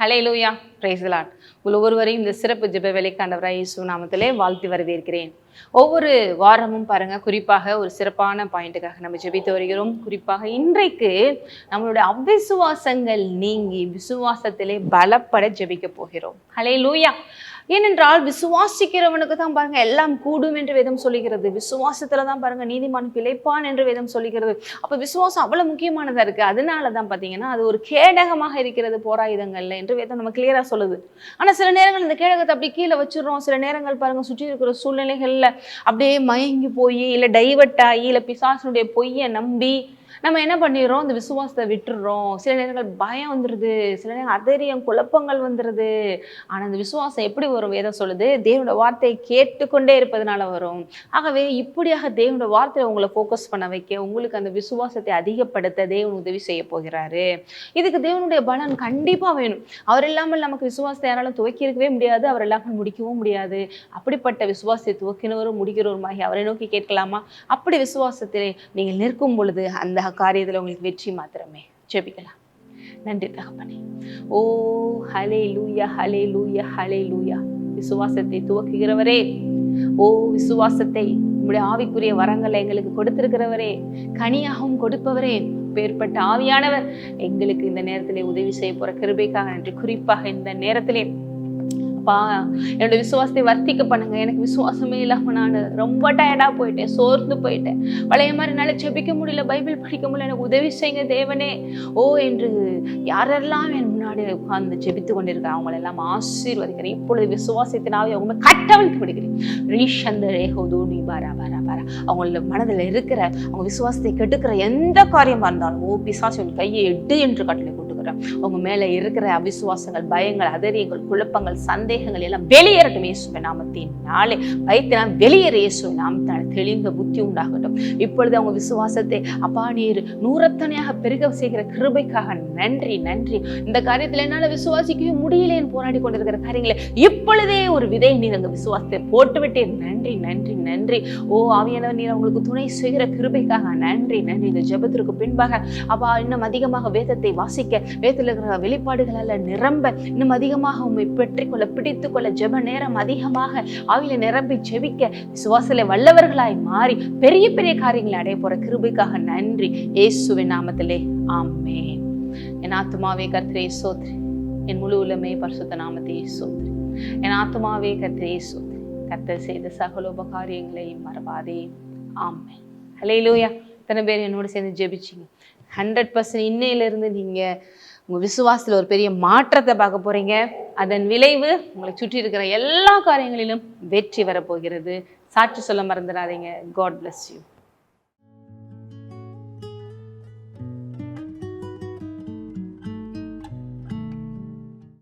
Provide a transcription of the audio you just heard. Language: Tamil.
ஹலே லூயா பிரைஸ்லாட் உள்ள ஒருவரையும் இந்த சிறப்பு ஜிப வேலைக்காண்டவராய் இயேசு நாமத்திலே வாழ்த்தி வரவேற்கிறேன். ஒவ்வொரு வாரமும் பாருங்க குறிப்பாக ஒரு சிறப்பான பாயிண்ட்டுக்காக நம்ம ஜெபித்து வருகிறோம். குறிப்பாக இன்றைக்கு நம்மளுடைய அவ்விசுவாசங்கள் நீங்கி விசுவாசத்திலே பலப்பட ஜெபிக்க போகிறோம். ஹலே லூயா ஏனென்றால் விசுவாசிக்கிறவனுக்கு தான் பாருங்க எல்லாம் கூடும் என்று வேதம் சொல்லுகிறது. விசுவாசத்துல தான் பாருங்க நீதிமான் பிழைப்பான் என்று வேதம் சொல்லுகிறது. அப்ப விசுவாசம் அவ்வளவு முக்கியமானதா இருக்கு? அதனால தான் பாத்தீங்கன்னா அது ஒரு கேடகமாக இருக்கிறது போராயுதங்கள்ல என்று வேதம் நம்ம கிளியரா சொல்லுது. ஆனா சில நேரங்கள் இந்த கேடகத்தை அப்படி கீழே வச்சிடுறோம். சில நேரங்கள் பாருங்க சுற்றி இருக்கிற சூழ்நிலைகள்ல அப்படியே மயங்கி போய் இல்ல டைவர்ட் ஆகி இல்ல பிசாசனுடைய பொய்யை நம்பி நம்ம என்ன பண்ணிடுறோம்? இந்த விசுவாசத்தை விட்டுடுறோம். சில நேரங்கள் பயம் வந்துடுது சில நேரம் அதரியம் குழப்பங்கள் வந்துடுது ஆனால் அந்த விசுவாசம் எப்படி வரும்? வேதம் சொல்லுது தேவனோட வார்த்தையை கேட்டுக்கொண்டே இருப்பதனால வரும். ஆகவே இப்படியாக தேவனோட வார்த்தையை உங்களை ஃபோக்கஸ் பண்ண வைக்க உங்களுக்கு அந்த விசுவாசத்தை அதிகப்படுத்த தேவன் உதவி செய்ய போகிறாரு. இதுக்கு தேவனுடைய பலன் கண்டிப்பாக வேணும். அவர் இல்லாமல் நமக்கு விசுவாசத்தை யாராலும் துவக்கியிருக்கவே முடியாது. அவர் இல்லாமல் முடிக்கவும் முடியாது. அப்படிப்பட்ட விசுவாசத்தை துவக்கினவரும் முடிக்கிறவருமாகி அவரை நோக்கி கேட்கலாமா? அப்படி விசுவாசத்திலே நீங்கள் நிற்கும் பொழுது அந்த காரியத்தில் உங்களுக்கு வெற்றி மாத்திரமே. ஜெபிக்கலாம். நன்றி தகப்பனே. ஓ ஹலே லூயா ஹலே லூயா ஹலே லூயா விசுவாசத்தை துவக்குகிறவரே. ஓ விசுவாசத்தை உங்களுடைய ஆவிக்குரிய வரங்களை எங்களுக்கு கொடுத்திருக்கிறவரே. கனியாகவும் கொடுப்பவரே. பேர்பட்ட ஆவியானவர் எங்களுக்கு இந்த நேரத்திலே உதவி செய்ய போற கிருபைக்காக நன்றி. குறிப்பாக இந்த நேரத்திலே அப்பா என்னோட விசுவாசத்தை வர்த்திக்க பண்ணுங்க. எனக்கு விசுவாசமே இல்லாம நான் ரொம்ப டயர்டா போயிட்டேன். சோர்ந்து போயிட்டேன். பழைய மாதிரி என்னால் ஜெபிக்க முடியல பைபிள் படிக்க முடியல. எனக்கு உதவி செய்யுங்க தேவனே. ஓ என்று யாரெல்லாம் என் முன்னாடி உட்கார்ந்து ஜெபித்து கொண்டிருக்காங்க அவங்களெல்லாம் ஆசீர்வதிக்கிறேன். இப்பொழுது விசுவாசத்தினாவே அவங்க கட்டவிழ்த்து விடுகிறேன். ரீஷந்த ரேகோதோ நீ பாரா பாரா பாரா. அவங்கள மனதில் இருக்கிற அவங்க விசுவாசத்தை கெடுக்கிற எந்த காரியமா இருந்தாலும் ஓ பிசாசு உன் கையை எடு என்று கட்டளை சொல்லுகிறேன் உங்க மேல இருக்கிற அவிசுவாசங்கள் பயங்கள் அதரியங்கள் குழப்பங்கள் சந்தேகங்கள் எல்லாம் வெளியேறட்டும் இயேசுவின் நாமத்தின் நாளே. பயத்தினால் வெளியேற இயேசுவின் நாமத்தினால் தெளிந்த புத்தி உண்டாகட்டும். இப்பொழுது அவங்க விசுவாசத்தை அப்பா நீர் நூறத்தனையாக பெருக செய்கிற கிருபைக்காக நன்றி நன்றி. இந்த காரியத்துல என்னால விசுவாசிக்கவே முடியலேன்னு போராடி கொண்டிருக்கிற காரியங்களை இப்பொழுதே ஒரு விதை நீர் அந்த விசுவாசத்தை போட்டுவிட்டேன் நன்றி நன்றி நன்றி. ஓ ஆவியானவர் நீர் அவங்களுக்கு துணை செய்கிற கிருபைக்காக நன்றி நன்றி. இந்த ஜபத்திற்கு பின்பாக அப்பா இன்னும் அதிகமாக வேதத்தை வாசிக்க வேதத்தில் இருக்கிற வெளிப்பாடுகளால நிரம்ப இன்னும் அதிகமாக உண்மை பெற்றிக்கொள்ள பிடித்துக் கொள்ள ஜெப நேரம் அதிகமாக ஆவியில நிரம்பி ஜெபிக்க சுவாசலை வல்லவர்களாய் மாறி பெரிய பெரிய காரியங்களை அடைய போற கிருபைக்காக நன்றி. இயேசுவின் நாமத்திலே. ஆமென். என் ஆத்துமாவே கர்த்தரே சோத்ரி. என் முழு உலமே பரிசுத்த நாமத்தை சோத்ரி. என் ஆத்துமாவே கர்த்தரே சோத்ரி. கர்த்தர் செய்த சகலோப காரியங்களையும் மறவாதே. ஆமே ஹலே லூயா இத்தனை பேர் என்னோட சேர்ந்து ஜெபிச்சிங்க. ஹண்ட்ரட் பர்சன்ட் இன்னையிலிருந்து நீங்கள் உங்கள் விசுவாசத்தில் ஒரு பெரிய மாற்றத்தை பார்க்க போகிறீங்க அதன் விளைவு உங்களை சுற்றி இருக்கிற எல்லா காரியங்களிலும் வெற்றி வரப்போகிறது. சாட்சி சொல்ல மறந்துடாதீங்க. God bless you